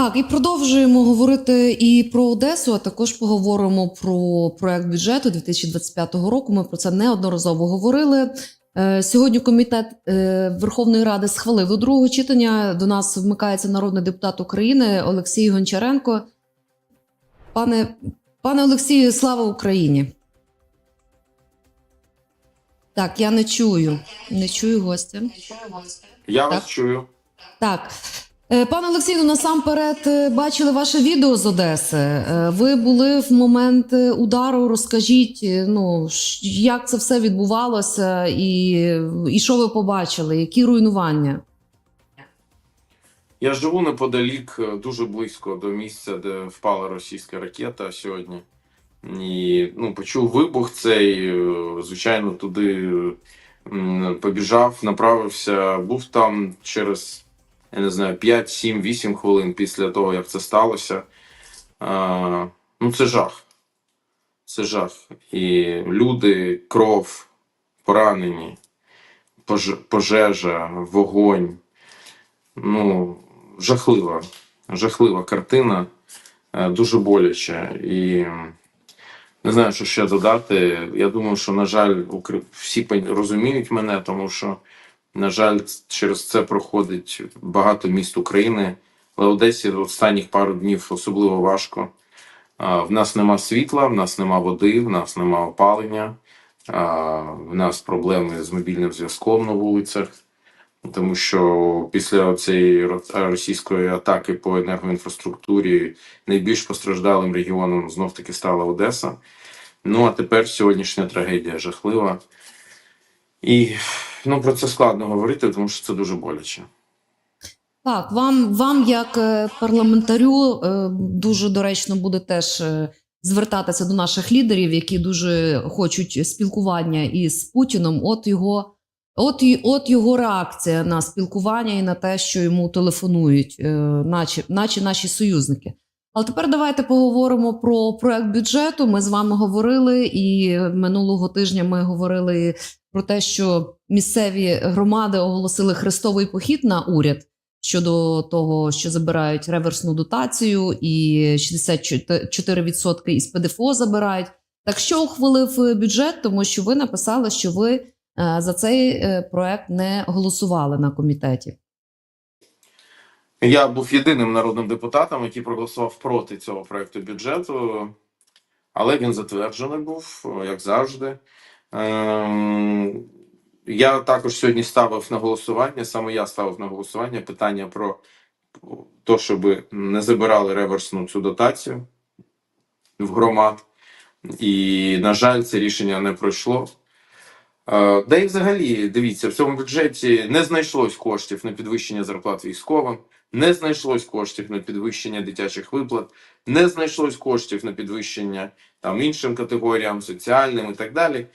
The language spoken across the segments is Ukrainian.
Так, і продовжуємо говорити і про Одесу, а також поговоримо про проект бюджету 2025 року. Ми про це неодноразово говорили. Е, Сьогодні комітет е, Верховної Ради схвалив до другого читання. До нас вмикається народний депутат України Олексій Гончаренко. Пане, пане Олексію, слава Україні! Так, я не чую. Не чую гостя. Я Так. вас чую. Так. Е, Пане Олексію, насамперед е, бачили ваше відео з Одеси. Е, Ви були в момент удару. Розкажіть, ну як це все відбувалося, і, і що ви побачили? Які руйнування? Я живу неподалік, дуже близько до місця, де впала російська ракета сьогодні. І ну, почув вибух цей, звичайно, туди побіжав, направився, був там через, я не знаю, 5, 7, 8 хвилин після того, як це сталося. А, ну, це жах. Це жах. І люди, кров, поранені, пож- пожежа, вогонь. Ну, жахлива, жахлива картина, е, дуже боляче. І не знаю, що ще додати. Я думаю, що, на жаль, всі розуміють мене, тому що, на жаль, через це проходить багато міст України. Але в Одесі останніх пару днів особливо важко. В нас нема світла, в нас нема води, в нас нема опалення, в нас проблеми з мобільним зв'язком на вулицях тому що після цієї російської атаки по енергоінфраструктурі найбільш постраждалим регіоном знов таки стала Одеса. Ну а тепер сьогоднішня трагедія жахлива. І ну, про це складно говорити, тому що це дуже боляче. Так, вам, вам як е, парламентарю, е, дуже доречно буде теж е, звертатися до наших лідерів, які дуже хочуть спілкування із Путіном. От його, от, от його реакція на спілкування і на те, що йому телефонують, наче, наче наші союзники. Але тепер давайте поговоримо про проект бюджету. Ми з вами говорили, і минулого тижня ми говорили про те, що місцеві громади оголосили хрестовий похід на уряд щодо того, що забирають реверсну дотацію, і 64% із ПДФО забирають. Так що ухвалив бюджет, тому що ви написали, що ви е, за цей е, проект не голосували на комітеті. Я був єдиним народним депутатом, який проголосував проти цього проекту бюджету, але він затверджений був, як завжди. Ем, Я також сьогодні ставив на голосування, саме я ставив на голосування питання про те, щоб не забирали реверсну цю дотацію в громад. І, на жаль, це рішення не пройшло. Е, Да і взагалі, дивіться, в цьому бюджеті не знайшлось коштів на підвищення зарплат військовим, не знайшлось коштів на підвищення дитячих виплат, не знайшлось коштів на підвищення там іншим категоріям, соціальним і так далі,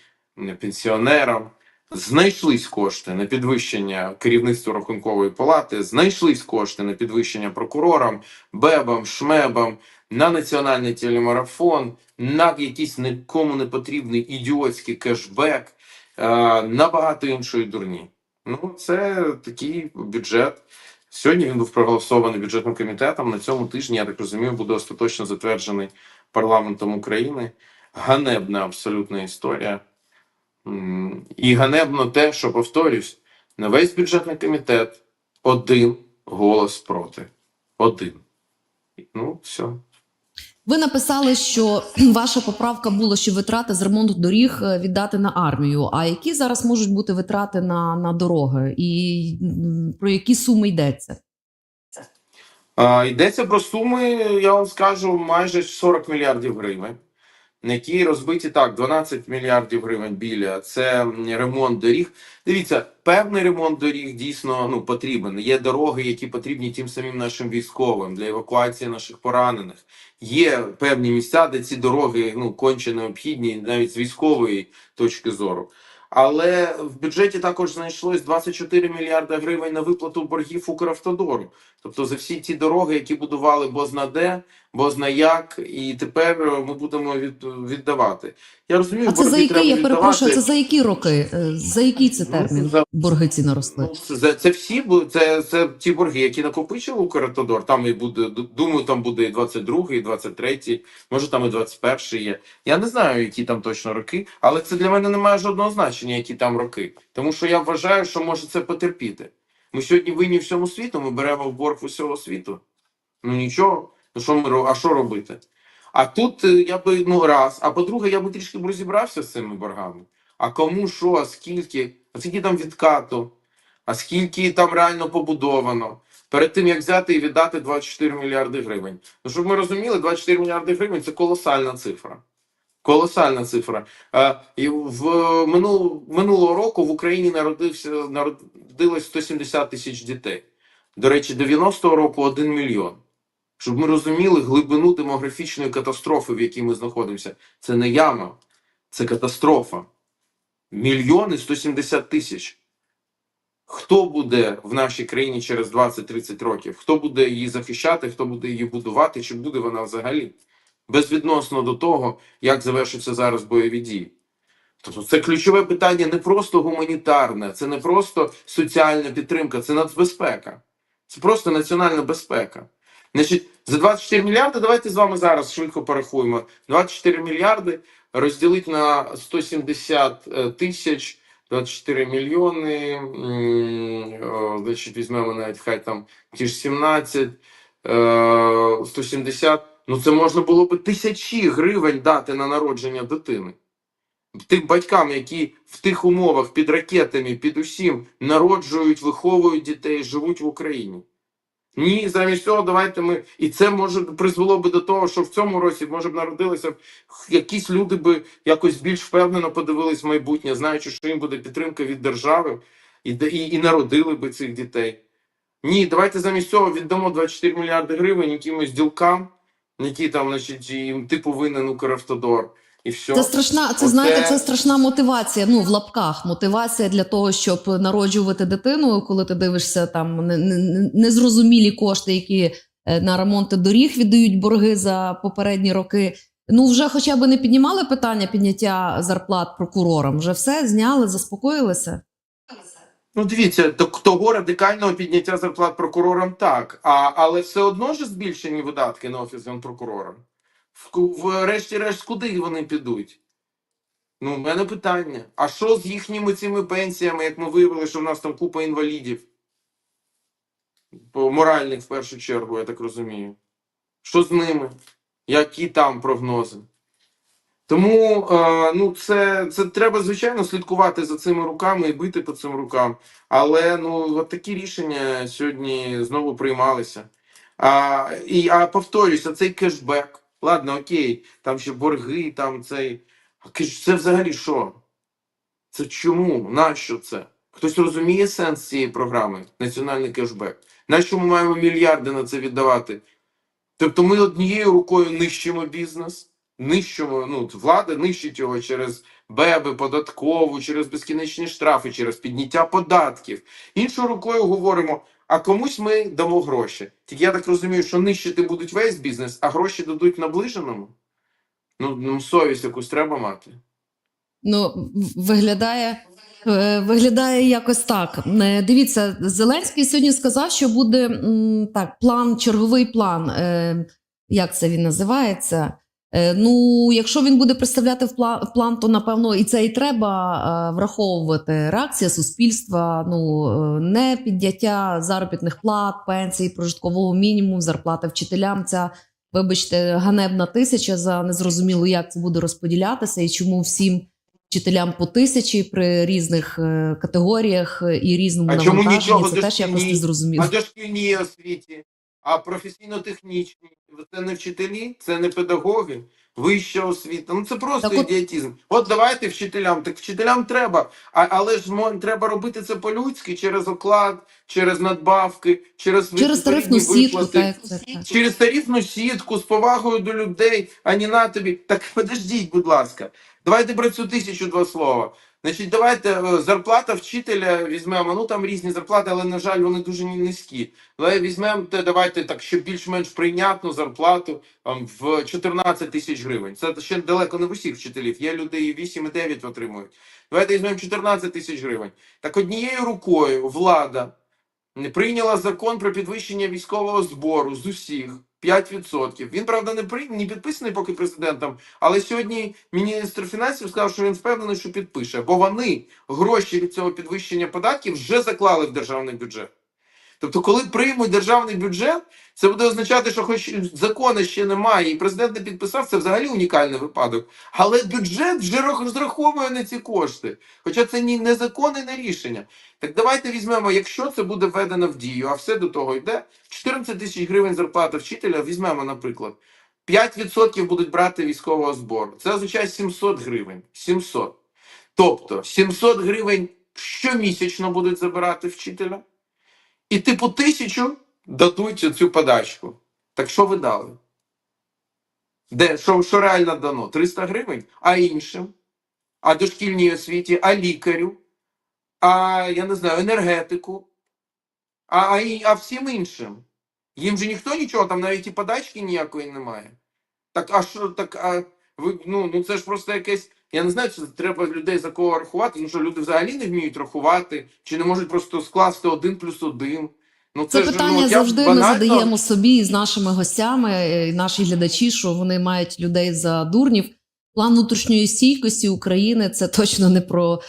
пенсіонерам. Знайшлись кошти на підвищення керівництва рахункової палати, знайшлись кошти на підвищення прокурорам, бебам, шмебам, на національний телемарафон, на якийсь нікому не потрібний ідіотський кешбек, е, на багато іншої дурні. Ну, це такий бюджет. Сьогодні він був проголосований бюджетним комітетом. На цьому тижні, я так розумію, буде остаточно затверджений парламентом України. Ганебна абсолютна історія. І ганебно те, що повторюсь, на весь бюджетний комітет один голос проти. Один. Ну, все. Ви написали, що ваша поправка була, що витрати з ремонту доріг е, віддати на армію. А які зараз можуть бути витрати на, на дороги, і про які суми йдеться? А, йдеться про суми, я вам скажу, майже 40 мільярдів гривень, які розбиті так, 12 мільярдів гривень біля. Це ремонт доріг. Дивіться, певний ремонт доріг дійсно ну, потрібен. Є дороги, які потрібні тим самим нашим військовим для евакуації наших поранених. Є певні місця, де ці дороги ну, конче необхідні, навіть з військової точки зору. Але в бюджеті також знайшлось 24 мільярда гривень на виплату боргів Укравтодору. Тобто за всі ті дороги, які будували бозна де, бозна як, і тепер е, ми будемо від, віддавати. Я розумію, А це за які, треба я перепрошую, це за які роки? Е, За який це Ну, термін за- борги ці наросли? Ну, це, це всі це, це ті борги, які накопичив Укравтодор. Там і буде, думаю, там буде і 22, і 23, може там і 21 є. Я не знаю, які там точно роки, але це для мене не має жодного значення, які там роки. Тому що я вважаю, що може це потерпіти. Ми сьогодні винні всьому світу, ми беремо в борг усього світу. Ну нічого, ну що ми а що робити? А тут е, я би ну раз. А по-друге, я би трішки розібрався з цими боргами. А кому що, а скільки, а скільки там відкату, а скільки там реально побудовано. Перед тим як взяти і віддати 24 мільярди гривень. Ну, щоб ми розуміли, 24 мільярди гривень це колосальна цифра. Колосальна цифра. І в минул, минулого року в Україні народився народилось 170 тисяч дітей. До речі, 90-го року 1 мільйон. Щоб ми розуміли глибину демографічної катастрофи, в якій ми знаходимося. Це не яма, це катастрофа. Мільйони 170 тисяч. Хто буде в нашій країні через 20-30 років? Хто буде її захищати, хто буде її будувати, чи буде вона взагалі? Безвідносно до того, як завершаться зараз бойові дії. Тобто це ключове питання не просто гуманітарне, це не просто соціальна підтримка, це нацбезпека. Це просто національна безпека. Значить, за 24 мільярди, давайте з вами зараз швидко порахуємо. 24 мільярди розділити на 170 е, тисяч, 24 мільйони. Значить, візьмемо навіть хай там ті ж 17, е, 170. Ну, це можна було би тисячі гривень дати на народження дитини. Тим батькам, які в тих умовах під ракетами, під усім народжують, виховують дітей, живуть в Україні. Ні, замість цього давайте ми. І це може призвело би до того, що в цьому році може б народилися якісь люди би якось більш впевнено подивились в майбутнє, знаючи, що їм буде підтримка від держави, і, і, і народили би цих дітей. Ні, давайте замість цього віддамо 24 мільярди гривень якимось ділкам, які там, значить, їм типу винен Укравтодор. І все. Це страшна, це Оце- знаєте, це страшна мотивація. Ну в лапках мотивація для того, щоб народжувати дитину, коли ти дивишся там не- не- не- незрозумілі кошти, які е, на ремонти доріг віддають борги за попередні роки. Ну вже хоча б не піднімали питання підняття зарплат прокурорам. Вже все зняли, заспокоїлися. Ну, дивіться, того радикального підняття зарплат прокурорам так, а, але все одно ж збільшені видатки на офіс генпрокурора. Врешті-решт, куди вони підуть? Ну, в мене питання. А що з їхніми цими пенсіями, як ми виявили, що в нас там купа інвалідів? Моральних в першу чергу, я так розумію. Що з ними? Які там прогнози? Тому е, ну, це, це треба, звичайно, слідкувати за цими руками і бити по цим рукам. Але ну, от такі рішення сьогодні знову приймалися. А, і, а повторюся, цей кешбек. Ладно, окей, там ще борги, там цей. Це взагалі що? Це чому? Нащо це? Хтось розуміє сенс цієї програми? Національний кешбек. Нащо ми маємо мільярди на це віддавати? Тобто ми однією рукою нищимо бізнес, нищимо, ну, влада нищить його через БЕБи, податкову, через безкінечні штрафи, через підняття податків. Іншою рукою говоримо, а комусь ми дамо гроші. Тільки я так розумію, що нищити будуть весь бізнес, а гроші дадуть наближеному. Ну, ну совість якусь треба мати. Ну, виглядає, е, виглядає якось так. Е, Дивіться, Зеленський сьогодні сказав, що буде так, план, черговий план. е, Як це він називається? Е, Ну, якщо він буде представляти в пла- план, то напевно і це і треба е, враховувати. Реакція суспільства, ну е, не підняття заробітних плат, пенсій, прожиткового мінімуму, зарплати вчителям. Ця вибачте, ганебна тисяча за незрозуміло, як це буде розподілятися і чому всім вчителям по тисячі при різних категоріях і різному А чому навантаженні. нічого Це теж якось дошкільній? незрозуміло. А дошкільній освіті, а професійно-технічній. Це не вчителі, це не педагоги, вища освіта. Ну це просто Так от- ідіотизм. От давайте вчителям. Так вчителям треба. А, але ж мо- треба робити це по-людськи через оклад, через надбавки, через Через тарифну сітку, так. Через тарифну сітку з повагою до людей, а не на тобі. Так подождіть, будь ласка. Давайте про цю тисячу два слова. Значить, давайте е, зарплата вчителя візьмемо. Ну там різні зарплати, але на жаль, вони дуже низькі. Але візьмемо те, давайте так, щоб більш-менш прийнятну зарплату там, в 14 тисяч гривень. Це ще далеко не в усіх вчителів. Є люди і 8, і 9 отримують. Давайте візьмемо 14 тисяч гривень. Так однією рукою влада прийняла закон про підвищення військового збору з усіх 5%. Він, правда, не при не підписаний поки президентом, але сьогодні міністр фінансів сказав, що він впевнений, що підпише, бо вони гроші від цього підвищення податків вже заклали в державний бюджет. Тобто, коли приймуть державний бюджет, це буде означати, що хоч закону ще немає, і президент не підписав, це взагалі унікальний випадок. Але бюджет вже розраховує на ці кошти. Хоча це ні не закон не рішення. Так давайте візьмемо, якщо це буде введено в дію, а все до того йде, 14 тисяч гривень зарплата вчителя, візьмемо, наприклад, 5% будуть брати військового збору. Це означає 700 гривень. 700. Тобто 700 гривень щомісячно будуть забирати вчителя, і типу тисячу дадуть цю подачку. Так що ви дали? Де, що, що реально дано? 300 гривень? А іншим? А дошкільній освіті, а лікарю? а я не знаю, енергетику, а, а, а всім іншим. Їм же ніхто нічого, там навіть і подачки ніякої немає. Так, а що так, а ви ну, ну це ж просто якесь. Я не знаю, чи треба людей за кого рахувати, тому що люди взагалі не вміють рахувати, чи не можуть просто скласти один плюс один. Ну, Це це питання я завжди ми задаємо собі з нашими гостями, е, і наші глядачі, що вони мають людей за дурнів. План внутрішньої стійкості України це точно не про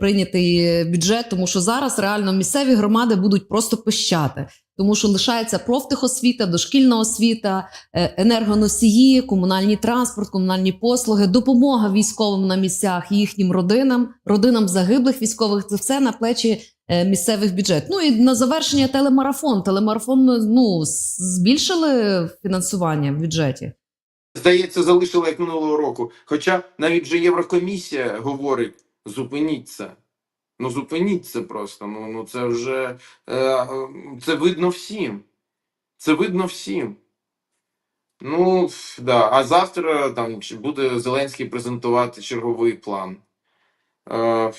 прийнятий бюджет, тому що зараз реально місцеві громади будуть просто пищати, тому що лишається профтехосвіта, дошкільна освіта, е, енергоносії, комунальний транспорт, комунальні послуги, допомога військовим на місцях, їхнім родинам, родинам загиблих військових. Це все на плечі е, місцевих бюджет. Ну і на завершення телемарафон. Телемарафон ну збільшили фінансування в бюджеті. Здається, залишили як минулого року. Хоча навіть вже Єврокомісія говорить: зупиніть це. Ну, зупиніть це просто. Ну, ну це вже е, це видно всім. Це видно всім. Ну, да. А завтра там буде Зеленський презентувати черговий план. Е,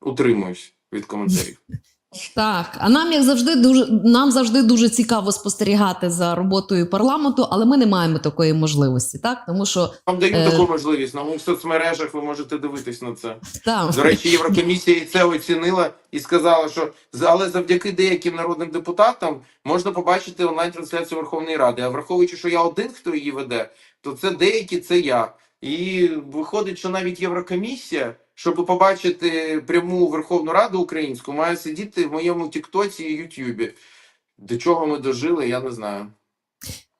утримуюсь від коментарів. Так, а нам як завжди дуже нам завжди дуже цікаво спостерігати за роботою парламенту, але ми не маємо такої можливості, так тому що Вам даю Е. таку можливість. На моїх соцмережах ви можете дивитись на це. там До речі, Єврокомісія і це оцінила і сказала, що але завдяки деяким народним депутатам можна побачити онлайн-трансляцію Верховної Ради. А враховуючи, що я один, хто її веде, то це деякі, це я. І виходить, що навіть Єврокомісія, щоб побачити пряму Верховну Раду українську, має сидіти в моєму Тіктоці і Ютубі. До чого ми дожили, я не знаю.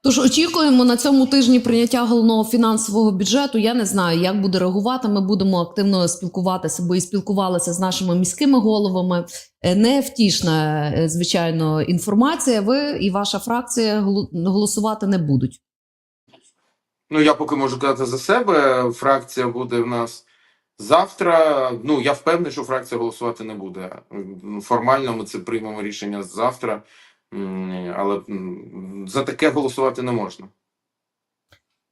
Тож очікуємо на цьому тижні прийняття головного фінансового бюджету. Я не знаю, як буде реагувати. Ми будемо активно спілкуватися, бо і спілкувалися з нашими міськими головами. Е, Невтішна, е, звичайно, інформація. Ви і ваша фракція голо- голосувати не будуть. Ну, я поки можу казати за себе. Фракція буде в нас завтра. Ну, я впевнений, що фракція голосувати не буде. Формально ми це приймемо рішення завтра, але за таке голосувати не можна.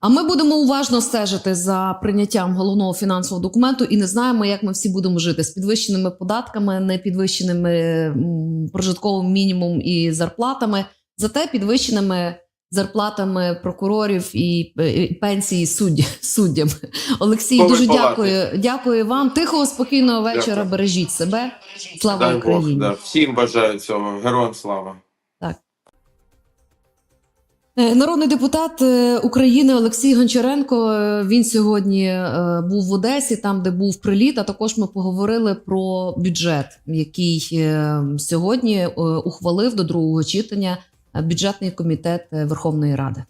А ми будемо уважно стежити за прийняттям головного фінансового документу і не знаємо, як ми всі будемо жити з підвищеними податками, непідвищеними м, прожитковим мінімум і зарплатами, зате підвищеними зарплатами прокурорів і, і пенсії судді, суддям. Олексій, дуже палати. дякую. Дякую вам. Тихого, спокійного вечора. Дякую. Бережіть себе. Слава Дай Бог, Україні. да. всім бажаю цього. Героям слава. Е, Народний депутат е, України Олексій Гончаренко. е, Він сьогодні е, був в Одесі, там де був приліт. А також ми поговорили про бюджет, який е, сьогодні е, ухвалив до другого читання е, бюджетний комітет е, Верховної Ради.